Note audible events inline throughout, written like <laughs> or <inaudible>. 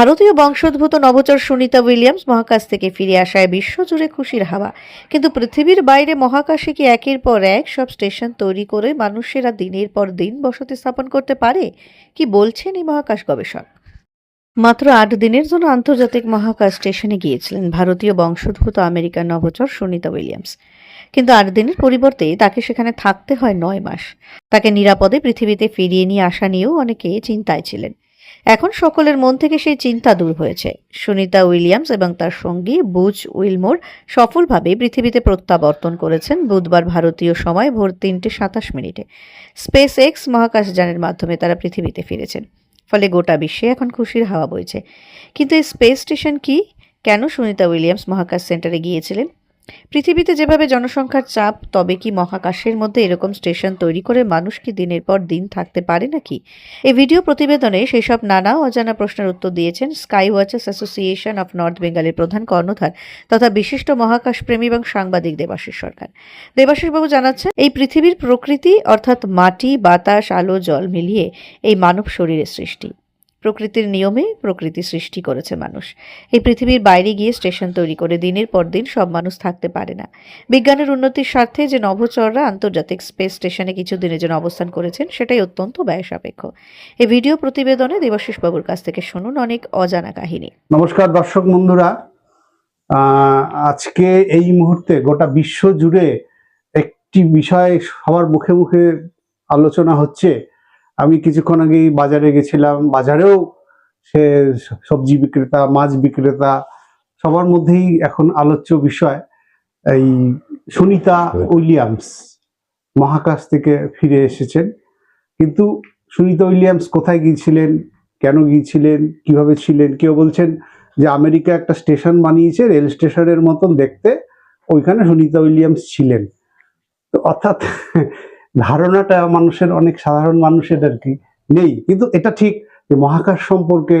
ভারতীয় বংশোদ্ভূত নবচর সুনিতা উইলিয়ামস মহাকাশ থেকে ফিরে আসায় বিশ্বজুড়ে খুশির হাওয়া। কিন্তু পৃথিবীর বাইরে মহাকাশে কি একের পর এক সব স্টেশন তৈরি করে মানুষেরা দিনের পর দিন বসতি স্থাপন করতে পারে? কি বলছেন এই মহাকাশ গবেষক? মাত্র আট দিনের জন্য আন্তর্জাতিক মহাকাশ স্টেশনে গিয়েছিলেন ভারতীয় বংশোদ্ভূত আমেরিকার নবচর সুনিতা উইলিয়ামস। কিন্তু আট দিনের পরিবর্তে তাকে সেখানে থাকতে হয় নয় মাস। তাকে নিরাপদে পৃথিবীতে ফিরিয়ে নিয়ে আসা নিয়েও অনেকে চিন্তায় ছিলেন। এখন সকলের মন থেকে সেই চিন্তা দূর হয়েছে। সুনিতা উইলিয়ামস এবং তার সঙ্গী বুচ উইলমোর সফলভাবে পৃথিবীতে প্রত্যাবর্তন করেছেন বুধবার ভারতীয় সময় ভোর তিনটে সাতাশ মিনিটে। স্পেস এক্স মহাকাশযানের মাধ্যমে তারা পৃথিবীতে ফিরেছেন। ফলে গোটা বিশ্বে এখন খুশির হাওয়া বইছে। কিন্তু এই স্পেস স্টেশন কি? কেন সুনিতা উইলিয়ামস মহাকাশ সেন্টারে গিয়েছিলেন? পৃথিবীতে যেভাবে জনসংখ্যার চাপ, তবে কি মহাকাশের মধ্যে এরকম স্টেশন তৈরি করে মানুষ কি দিনের পর দিন থাকতে পারে নাকি? এই ভিডিও প্রতিবেদনে সেসব নানা অজানা প্রশ্নের উত্তর দিয়েছেন sky watchers association of north বেঙ্গলের প্রধান কর্ণধার তথা বিশিষ্ট মহাকাশ প্রেমী এবং সাংবাদিক দেবাশিস সরকার। দেবাশিসবাবু জানাচ্ছেন, এই পৃথিবীর প্রকৃতি অর্থাৎ মাটি, বাতাস, আলো, জল মিলিয়ে এই মানব শরীরের সৃষ্টি। প্রকৃতির নিয়মে প্রকৃতি সৃষ্টি করেছে মানুষ। এই পৃথিবীর বাইরে গিয়ে স্টেশন তৈরি করে দিনের পর দিন সব মানুষ থাকতে পারে না। বিজ্ঞানের উন্নতির স্বার্থে যে নভোচররা আন্তর্জাতিক স্পেস স্টেশনে কিছু দিনের জন্য অবস্থান করেছেন, সেটাই অত্যন্ত ব্যয় সাপেক্ষ এই ভিডিও প্রতিবেদনে দেবাশিস বাবুর কাছ থেকে শুনুন অনেক অজানা কাহিনী। নমস্কার দর্শক বন্ধুরা। আজকে এই মুহূর্তে গোটা বিশ্ব জুড়ে একটি বিষয় সবার মুখে মুখে আলোচনা হচ্ছে আমি কিছুক্ষণ আগেই বাজারে গেছিলাম। বাজারেও সে সবজি বিক্রেতা মাছ বিক্রেতা সবার মধ্যেই এখন আলোচ্য বিষয় এই সুনিতা উইলিয়ামস মহাকাশ থেকে ফিরে এসেছেন। কিন্তু সুনিতা উইলিয়ামস কোথায় গিয়েছিলেন? কেন গিয়েছিলেন? কীভাবে ছিলেন? কেউ বলছেন যে আমেরিকা একটা স্টেশন বানিয়েছে রেল স্টেশনের মতন দেখতে। ওইখানে সুনিতা উইলিয়ামস ছিলেন। তো অর্থাৎ ধারণাটা মানুষের, অনেক সাধারণ মানুষের আর কি নেই। কিন্তু এটা ঠিক যে মহাকাশ সম্পর্কে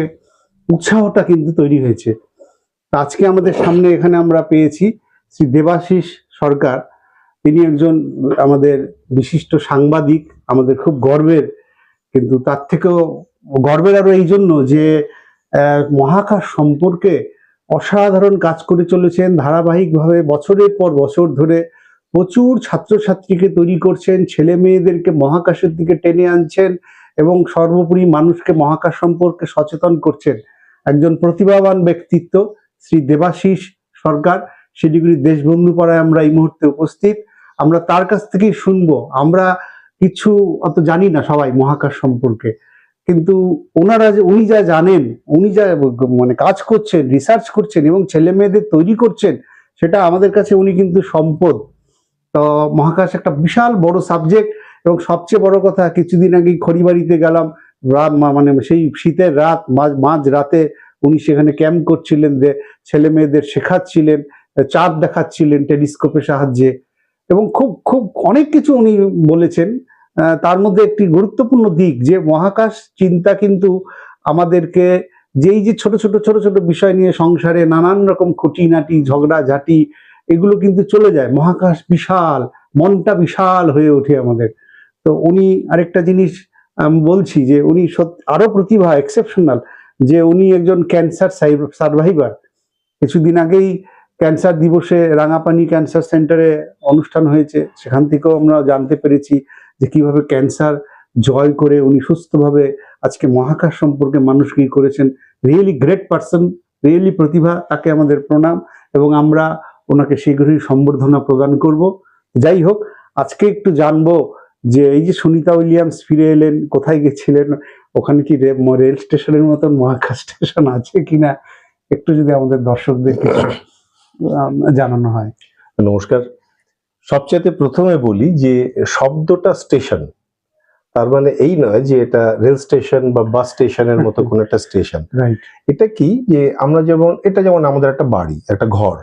উৎসাহটা কিন্তু তৈরি হয়েছে। আজকে আমাদের সামনে এখানে আমরা পেয়েছি শ্রী দেবাশিস সরকার। তিনি একজন আমাদের বিশিষ্ট সাংবাদিক, আমাদের খুব গর্বের। কিন্তু তার থেকেও গর্বের আরও এই জন্য যে মহাকাশ সম্পর্কে অসাধারণ কাজ করে চলেছেন। ধারাবাহিকভাবে বছরের পর বছর ধরে প্রচুর ছাত্রছাত্রীকে তৈরি করছেন, ছেলে মেয়েদেরকে মহাকাশের দিকে টেনে আনছেন এবং সর্বোপরি মানুষকে মহাকাশ সম্পর্কে সচেতন করছেন। একজন প্রতিভাবান ব্যক্তিত্ব, শ্রী দেবাশিস সরকার। শিলিগুড়ি দেশবন্ধু পাড়ায় আমরা এই মুহূর্তে উপস্থিত। আমরা তার কাছ থেকেই শুনব। আমরা কিছু অত জানি না সবাই মহাকাশ সম্পর্কে। কিন্তু ওনারা যে, উনি যা জানেন, উনি যা মানে কাজ করছেন রিসার্চ করছেন এবং ছেলে মেয়েদের তৈরি করছেন, সেটা আমাদের কাছে উনি কিন্তু সম্পদ। তো মহাকাশ একটা বিশাল বড় সাবজেক্ট এবং সবচেয়ে বড় কথা, কিছুদিন আগেই খড়িবাড়িতে গেলাম, রাত মানে সেই শীতের রাত, মাঝ মাঝ রাতে উনি সেখানে ক্যাম্প করছিলেন যে ছেলে মেয়েদের শেখাচ্ছিলেন, চাঁদ দেখাচ্ছিলেন টেলিস্কোপের সাহায্যে এবং খুব খুব অনেক কিছু উনি বলেছেন। তার মধ্যে একটি গুরুত্বপূর্ণ দিক যে মহাকাশ চিন্তা কিন্তু আমাদেরকে যেই যে ছোট ছোট ছোট ছোট বিষয় নিয়ে সংসারে নানান রকম খুঁটিনাটি ঝগড়া ঝাঁটি এগুলো কিন্তু চলে যায়। মহাকাশ বিশাল, মনটা বিশাল হয়ে ওঠে আমাদের। তো উনি আরেকটা জিনিস বলছি যে উনি সত্যি আরও প্রতিভা এক্সেপশনাল যে উনি একজন ক্যান্সার সার্ভাইভার কিছুদিন আগেই ক্যান্সার দিবসে রাঙাপানি ক্যান্সার সেন্টারে অনুষ্ঠান হয়েছে। সেখান থেকেও আমরা জানতে পেরেছি যে কীভাবে ক্যান্সার জয় করে উনি সুস্থভাবে আজকে মহাকাশ সম্পর্কে মানুষ কি করেছেন। রিয়েলি গ্রেট পার্সন রিয়েলি প্রতিভা, তাকে আমাদের প্রণাম। এবং আমরা ওনাকে শীঘ্রই সম্বর্ধনা প্রদান করব। যাই হোক আজকে একটু জানব যে এই যে সুনিতা উইলিয়ামস ফিরে এলেন কোথায় গেছিলেন? ওখানে কি রেল স্টেশনের মতন মহাকাশ স্টেশন আছে কিনা? একটু যদি আমাদের দর্শকদের কিছু জানানো হয়। নমস্কার। সবচেয়ে প্রথমে বলি যে শব্দটা স্টেশন। তার মানে এই নয় যে এটা রেল স্টেশন বা বাস স্টেশনের মতো <laughs> কোন একটা স্টেশন। রাইট এটা কি যে আমরা যেমন এটা যেমন আমাদের একটা বাড়ি একটা ঘর।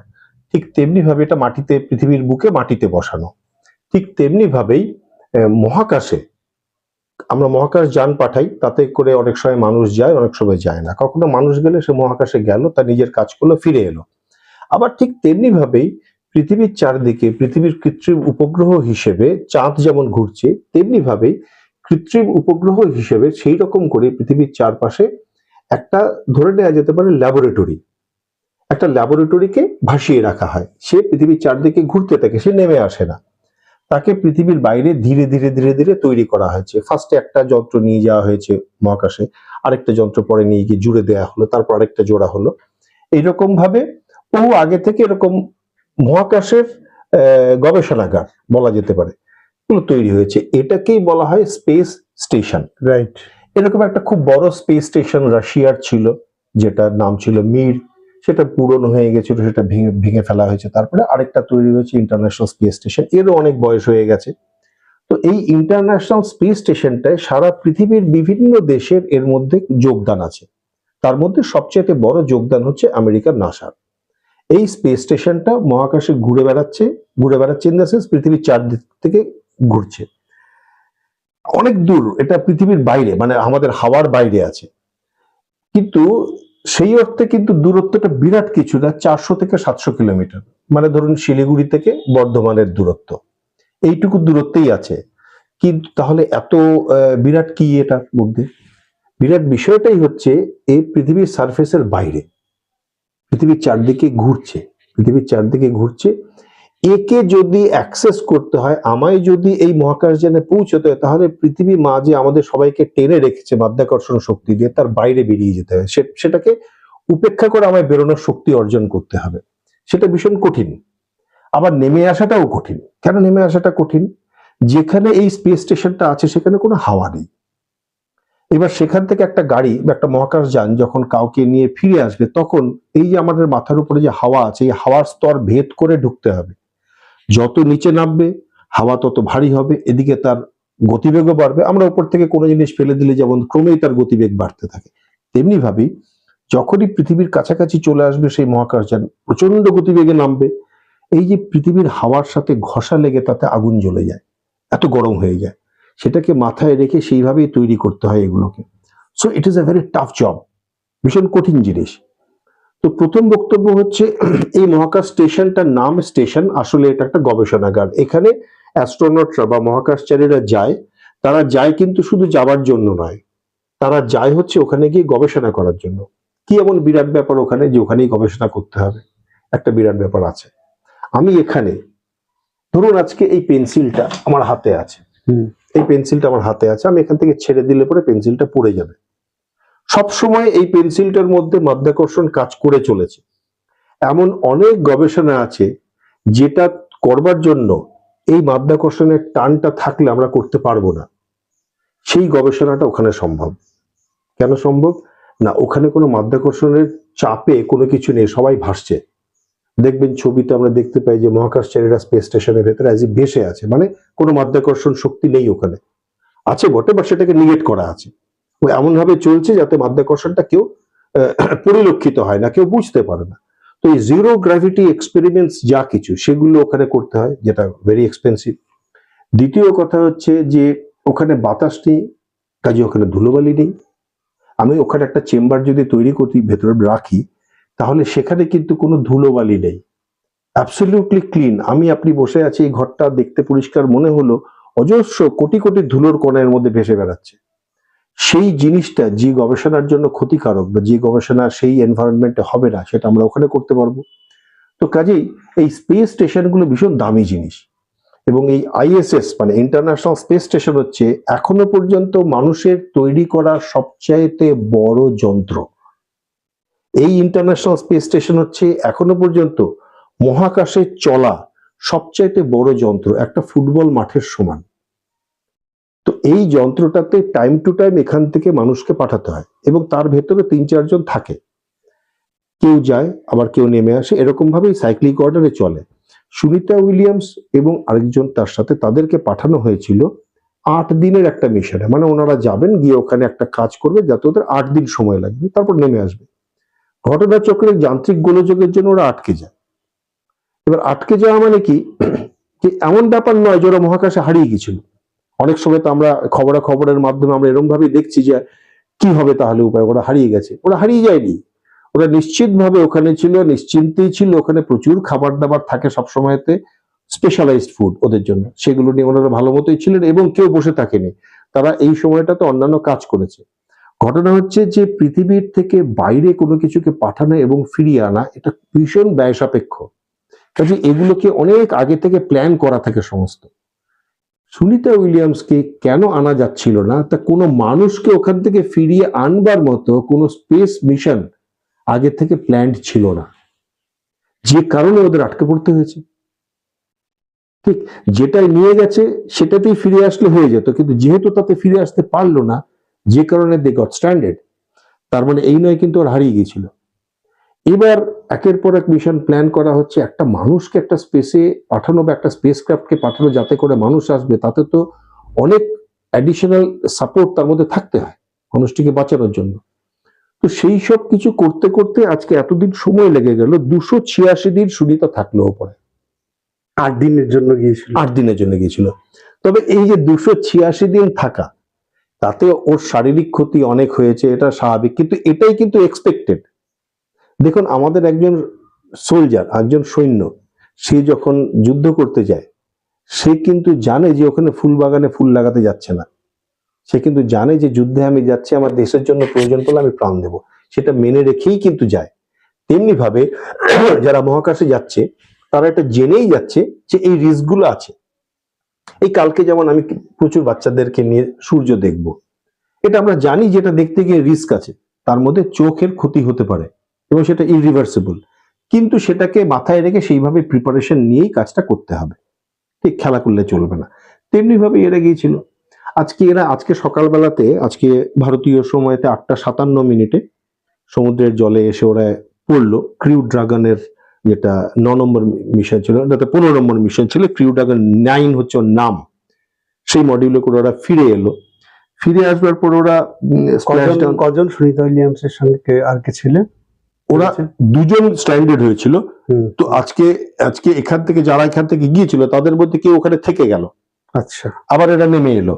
ঠিক তেমনি ভাবে এটা মাটিতে পৃথিবীর বুকে মাটিতে বসানো। ঠিক তেমনি ভাবেই আহ, মহাকাশে আমরা মহাকাশ যান পাঠাই তাতে করে অনেক সময় মানুষ যায় অনেক সময় যায় না। কখনো মানুষ গেলে সে মহাকাশে গেল তার নিজের কাজ করল ফিরে এলো। আবার ঠিক তেমনি ভাবেই পৃথিবীর চারদিকে পৃথিবীর কৃত্রিম উপগ্রহ হিসেবে চাঁদ যেমন ঘুরছে তেমনি ভাবেই কৃত্রিম উপগ্রহ হিসেবে সেই রকম করে পৃথিবীর চারপাশে একটা ধরে নেওয়া যেতে পারে ল্যাবরেটরি একটা ল্যাবরেটরিকে ভাসিয়ে রাখা হয়। সে পৃথিবীর চারদিকে ঘুরতে থাকে সে নেমে আসে না। তাকে পৃথিবীর বাইরে ধীরে ধীরে ধীরে ধীরে তৈরি করা হয়েছে। ফার্স্টে একটা যন্ত্র নিয়ে যাওয়া হয়েছে মহাকাশে আরেকটা যন্ত্র পরে নিয়ে গিয়ে জুড়ে দেওয়া হলো তারপর আরেকটা জোড়া হলো। এইরকম ভাবে বহু আগে থেকে এরকম মহাকাশের গবেষণাগার বলা যেতে পারে এগুলো তৈরি হয়েছে। এটাকেই বলা হয় স্পেস স্টেশন। রাইট এরকম একটা খুব বড় স্পেস স্টেশন রাশিয়ার ছিল যেটার নাম ছিল মির। সেটা পূরণ হয়ে গেছিল, সেটা ভেঙে ভেঙে ফেলা হয়েছে। তারপরে আরেকটা তৈরি হয়েছে ইন্টারন্যাশনাল স্পেস স্টেশন এরও অনেক বয়স হয়ে গেছে। তো এই ইন্টারন্যাশনাল স্পেস স্টেশনটায় সারা পৃথিবীর বিভিন্ন দেশের এর মধ্যে যোগদান আছে। তার মধ্যে সবচেয়ে বড় যোগদান হচ্ছে আমেরিকার নাসার। এই স্পেস স্টেশনটা মহাকাশে ঘুরে বেড়াচ্ছে ঘুরে বেড়াচ্ছে ইন দ্য সেন্স পৃথিবীর চারদিক থেকে ঘুরছে। অনেক দূর, এটা পৃথিবীর বাইরে মানে আমাদের হাওয়ার বাইরে আছে। কিন্তু সেই অর্থে কিন্তু দূরত্বটা বিরাট কিছু না, চারশো থেকে সাতশো কিলোমিটার। মানে ধরুন শিলিগুড়ি থেকে বর্ধমানের দূরত্ব। এইটুকু দূরত্বেই আছে। কিন্তু তাহলে এত বিরাট কি এটার মধ্যে? বিরাট বিষয়টাই হচ্ছে এই পৃথিবীর সারফেসের বাইরে। পৃথিবীর চারদিকে ঘুরছে। পৃথিবীর চারদিকে ঘুরছে। একে যদি অ্যাক্সেস করতে হয়, আমায় যদি এই মহাকাশ মহাকাশযানে পৌঁছতে হয়, তাহলে পৃথিবী মা যে আমাদের সবাইকে টেনে রেখেছে মাধ্যাকর্ষণ শক্তি দিয়ে তার বাইরে বেরিয়ে যেতে হয়। সেটাকে উপেক্ষা করে আমায় বেরোনোর শক্তি অর্জন করতে হবে। সেটা ভীষণ কঠিন। আবার নেমে আসাটাও কঠিন। কেন নেমে আসাটা কঠিন? যেখানে এই স্পেস স্টেশনটা আছে, সেখানে কোনো হাওয়া নেই। এবার সেখান থেকে একটা গাড়ি বা একটা মহাকাশ যান যখন কাউকে নিয়ে ফিরে আসবে, তখন এই যে আমাদের মাথার উপরে যে হাওয়া আছে, এই হাওয়ার স্তর ভেদ করে ঢুকতে হবে। যত নিচে নামবে, হাওয়া তত ভারী হবে, এদিকে তার গতিবেগও বাড়বে। আমরা উপর থেকে কোনো জিনিস ফেলে দিলে যেমন ক্রমেই তার গতিবেগ বাড়তে থাকে। তেমনি ভাবেই যখনই পৃথিবীর কাছাকাছি চলে আসবে সেই মহাকাশযান প্রচণ্ড গতিবেগে নামবে। এই যে পৃথিবীর হাওয়ার সাথে ঘষা লেগে তাতে আগুন জ্বলে যায়, এত গরম হয়ে যায়। সেটাকে মাথায় রেখে সেইভাবেই তৈরি করতে হয় এগুলোকে। So it is a very tough job ভীষণ কঠিন জিনিস। তো প্রথম বক্তব্য হচ্ছে এই মহাকাশ স্টেশনটার নাম স্টেশন আসলে এটা একটা গবেষণাগার। এখানে অ্যাস্ট্রোনটরা বা মহাকাশচারীরা যায় তারা যায় কিন্তু শুধু যাবার জন্য নয় তারা যায় হচ্ছে ওখানে গিয়ে গবেষণা করার জন্য। কি এমন বিরাট ব্যাপার ওখানে যে ওখানেই গবেষণা করতে হবে? একটা বিরাট ব্যাপার আছে। আমি এখানে ধরুন আজকে এই পেন্সিলটা আমার হাতে আছে। হুম। এই পেন্সিলটা আমার হাতে আছে আমি এখান থেকে ছেড়ে দিলে পরে পেন্সিলটা পড়ে যাবে। সব সময় এই পেন্সিলটার মধ্যে মাধ্যাকর্ষণ কাজ করে চলেছে। এমন অনেক গবেষণা আছে যেটা করবার জন্য এই মাধ্যাকর্ষণের টানটা থাকলে আমরা করতে পারব না। সেই গবেষণাটা ওখানে সম্ভব। কেন সম্ভব? না, ওখানে কোনো মাধ্যাকর্ষণের চাপে কোনো কিছু নেই, সবাই ভাসছে। দেখবেন ছবিতে আমরা দেখতে পাই যে মহাকাশচারীরা স্পেস স্টেশনের ভেতরে অ্যাজ ভেসে আছে মানে কোনো মাধ্যাকর্ষণ শক্তি নেই ওখানে। আছে বটে বা সেটাকে নিগেট করা আছে। ও এমন ভাবে চলছে যাতে মাধ্যাকর্ষণটা কেউ পরিলক্ষিত হয় না, কেউ বুঝতে পারে না। তো এই জিরো গ্র্যাভিটি এক্সপেরিমেন্টস যা কিছু, সেগুলো ওখানে করতে হয়, যেটা ভেরি এক্সপেন্সিভ দ্বিতীয় কথা হচ্ছে যে, ওখানে বাতাস নেই, কাজে ওখানে ধুলোবালি নেই। আমি ওখানে একটা চেম্বার যদি তৈরি করি, ভেতরে রাখি, তাহলে সেখানে কিন্তু কোনো ধুলোবালি নেই। অ্যাবসলিউটলি ক্লিন আমি, আপনি বসে আছি, এই ঘরটা দেখতে পরিষ্কার মনে হলো, অজস্র কোটি কোটি ধুলোর কণার মধ্যে ভেসে বেড়াচ্ছে। সেই জিনিসটা যে গবেষণার জন্য ক্ষতিকারক বা যে গবেষণা সেই এনভায়রনমেন্টে হবে না, সেটা আমরা ওখানে করতে পারব। তো কাজেই এই স্পেস স্টেশনগুলো ভীষণ দামি জিনিস এবং এই আইএসএস মানে ইন্টারন্যাশনাল স্পেস স্টেশন হচ্ছে এখনও পর্যন্ত মানুষের তৈরি করা সবচাইতে বড় যন্ত্র। এই ইন্টারন্যাশনাল স্পেস স্টেশন হচ্ছে এখনও পর্যন্ত মহাকাশে চলা সবচাইতে বড় যন্ত্র, একটা ফুটবল মাঠের সমান। তো এই যন্ত্রটাতে টাইম টু টাইম এখান থেকে মানুষকে পাঠাতে হয় এবং তার ভেতরে তিন চারজন থাকে। কেউ যায়, আবার কেউ নেমে আসে। এরকম ভাবেই সাইক্লিক অর্ডারে চলে। সুনিতা উইলিয়ামস এবং আরেকজন তার সাথে তাদেরকে পাঠানো হয়েছিল আট দিনের একটা মিশনে। মানে ওনারা যাবেন, গিয়ে ওখানে একটা কাজ করবে, যাতে ওদের আট দিন সময় লাগবে, তারপর নেমে আসবে। ঘটনাচক্রে যান্ত্রিক গোলযোগের জন্য ওরা আটকে যায়। এবার আটকে যাওয়া মানে কি? <clears throat> এমন ব্যাপার নয় যে ওরা মহাকাশে হারিয়ে গেছিল। অনেক সময় তো আমরা খবরা খবরের মাধ্যমে আমরা এরকম ভাবে দেখছি যে কি হবে তাহলে উপায়, ওরা হারিয়ে গেছে। ওরা হারিয়ে যায়নি। ওরা নিশ্চিতভাবে ওখানে ছিল, নিশ্চিন্তেই ছিল। ওখানে প্রচুর খাবার দাবার থাকে সবসময়তে স্পেশালাইজড ফুড ওদের জন্য। সেগুলো নিয়ে ওনারা ভালো মতোই ছিলেন এবং কেউ বসে থাকেনি। তারা এই সময়টাতে অন্যান্য কাজ করেছে। ঘটনা হচ্ছে যে পৃথিবীর থেকে বাইরে কোনো কিছুকে পাঠানো এবং ফিরিয়ে আনা, এটা ভীষণ ব্যয় সাপেক্ষ কাজে এগুলোকে অনেক আগে থেকে প্ল্যান করা থাকে সমস্ত। সুনিতা উইলিয়ামসকে কেন আনা যাচ্ছিল না? তা কোনো মানুষকে ওখান থেকে ফিরিয়ে আনবার মতো কোনো স্পেস মিশন আগে থেকে প্ল্যান্ড ছিল না। যে কারণে ওদের আটকে পড়তে হয়েছে। ঠিক যেটাই নিয়ে গেছে, সেটাতেই ফিরে আসলে হয়ে যেত। কিন্তু যেহেতু তাতে ফিরে আসতে পারল না, যে কারণে দে গট স্ট্যান্ডার্ড তার মানে এই নয় কিন্তু ওর হারিয়ে গিয়েছিল। এবার একের পর এক মিশন প্ল্যান করা হচ্ছে একটা মানুষকে একটা স্পেসে পাঠানো বা একটা স্পেস ক্রাফটকে পাঠানো যাতে করে মানুষ আসবে তাতে তো অনেক অ্যাডিশনাল সাপোর্ট তার মধ্যে থাকতে হয় মানুষটিকে বাঁচানোর জন্য। তো সেই সব কিছু করতে করতে আজকে এতদিন সময় লেগে গেল দুশো ছিয়াশি দিন সুনিতা থাকল ওপরে। আট দিনের জন্য গিয়েছিল। আট দিনের জন্য গিয়েছিল। তবে এই যে দুশো ছিয়াশি দিন থাকা তাতে ওর শারীরিক ক্ষতি অনেক হয়েছে এটা স্বাভাবিক কিন্তু এটাই কিন্তু এক্সপেক্টেড দেখুন, আমাদের একজন সোলজার একজন সৈন্য, সে যখন যুদ্ধ করতে যায়, সে কিন্তু জানে যে ওখানে ফুল বাগানে ফুল লাগাতে যাচ্ছে না। সে কিন্তু জানে যে যুদ্ধে আমি যাচ্ছি, আমার দেশের জন্য প্রয়োজন পড়লে আমি প্রাণ দেব। সেটা মেনে রেখেই কিন্তু যায়। তেমনি ভাবে <clears throat> যারা মহাকাশে যাচ্ছে, তারা এটা জেনেই যাচ্ছে যে এই রিস্কগুলো আছে। এই কালকে যেমন আমি প্রচুর বাচ্চাদেরকে নিয়ে সূর্য দেখব। এটা আমরা জানি যেটা দেখতে গিয়ে রিস্ক আছে। তার মধ্যে চোখের ক্ষতি হতে পারে। এবং সেটা ইরিভার্সিবল কিন্তু সেটাকে মাথায় রেখে সেইভাবে প্রিপারেশন নিয়েই কাজটা করতে হবে। ঠিক খেলা করলে চলবে না। তেমনি ভাবে এরা গিয়েছিল আজকে এরা আজকে সকালবেলাতে আজকে ভারতীয় সময়তে আটটা সাতান্ন মিনিটে সমুদ্রের জলে এসে ওরা পড়ল। ক্রিউ ড্রাগনের যেটা ন নম্বর মিশন ছিল এটাতে পনেরো নম্বর মিশন ছিল। ক্রিউ ড্রাগন নাইন হচ্ছে ওর নাম। সেই মডিউলে করে ওরা ফিরে এলো। ফিরে আসবার পর ওরা কজন সুনিতা উইলিয়ামসের সঙ্গে আর কে ছিলেন? ওরা দুজন স্ট্যান্ডার্ড হয়েছিল। তো আজকে আজকে এখান থেকে যারা এখান থেকে গিয়েছিল তাদের মধ্যে কেউ ওখানে থেকে গেল। আচ্ছা। আবার এরা নেমে এলো।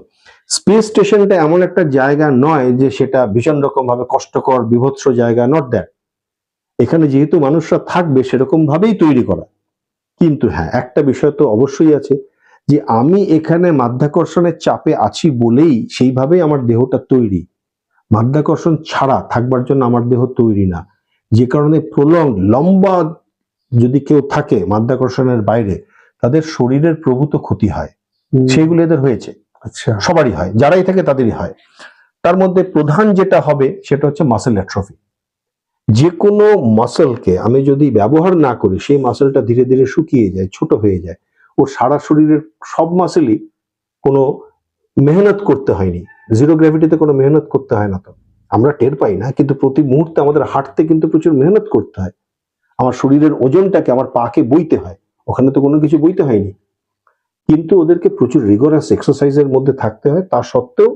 স্পেস স্টেশনটা এমন একটা জায়গা নয় যে সেটা ভীষণ রকম ভাবে কষ্টকর বিভৎস জায়গা নট দ্যাট এখানে যেহেতু মানুষরা থাকবে সেরকম ভাবেই তৈরি করা। কিন্তু হ্যাঁ একটা বিষয় তো অবশ্যই আছে যে আমি এখানে মাধ্যাকর্ষণের চাপে আছি বলেই সেইভাবেই আমার দেহটা তৈরি। মাধ্যাকর্ষণ ছাড়া থাকবার জন্য আমার দেহ তৈরি না। যে কারণে প্রলং লম্বা যদি কেউ থাকে মাধ্যাকর্ষণের বাইরে তাদের শরীরের প্রভূত ক্ষতি হয়। সেগুলো এদের হয়েছে। আচ্ছা। সবারই হয় যারাই থাকে তাদেরই হয়। তার মধ্যে প্রধান যেটা হবে সেটা হচ্ছে মাসেল অ্যাট্রফি যে কোনো মাসেলকে আমি যদি ব্যবহার না করি সেই মাসেলটা ধীরে ধীরে শুকিয়ে যায় ছোট হয়ে যায়। ওর সারা শরীরের সব মাসেলই কোনো মেহনত করতে হয়নি। জিরো গ্র্যাভিটিতে কোনো মেহনত করতে হয় না তো। আমরা টের পাই না, কিন্তু প্রতি মুহূর্তে আমাদের হাঁটতে কিন্তু প্রচুর মেহনত করতে হয়। আমার শরীরের ওজনটাকে আমার পাকে বইতে হয়, ওখানে তো কোনো কিছু বইতে হয়নি। কিন্তু ওদেরকে প্রচুর রিগোরাস এক্সারসাইজের মধ্যে থাকতে হয়, তা সত্ত্বেও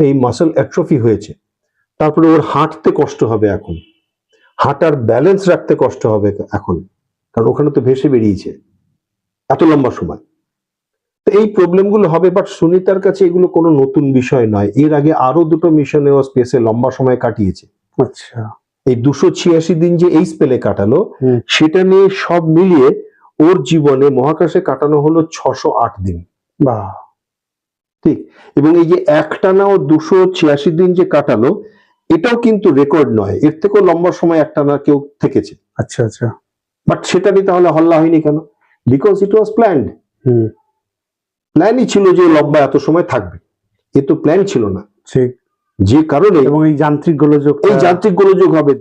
এই মাসেল অ্যাট্রফি হয়েছে। তারপরে ওর হাঁটতে কষ্ট হবে এখন। হাঁটার ব্যালেন্স রাখতে কষ্ট হবে এখন, কারণ ওখানে তো ভেসে বেরিয়েছে। এত লম্বা সময়। তো এই প্রবলেমগুলো হবে বাট সুনিতার কাছে এগুলো কোনো নতুন বিষয় নয়। এর আগে আরও দুটো মিশনে ও স্পেসে লম্বা সময় কাটিয়েছে। আচ্ছা। এই দুশো ছিয়াশি দিন যে এই স্পেলে কাটালো সেটা নিয়ে সব মিলিয়ে ওর জীবনে মহাকাশে কাটানো হলো ছশো আট দিন। বা ঠিক। এবং এই যে একটানা ও দুশো ছিয়াশি দিন যে কাটালো এটাও কিন্তু রেকর্ড নয়। এর থেকেও লম্বা সময় একটানা কেউ থেকেছে। আচ্ছা আচ্ছা। বাট সেটা নিয়ে তাহলে হল্লা হয়নি কেন? Because it was planned hmm. প্ল্যানই ছিল যে লম্বা এত সময় থাকবে। এ তো প্ল্যান ছিল না। ঠিক। যে কারণে এবং এই যান্ত্রিক গোলযোগ এই যান্ত্রিক গোলযোগ হবে।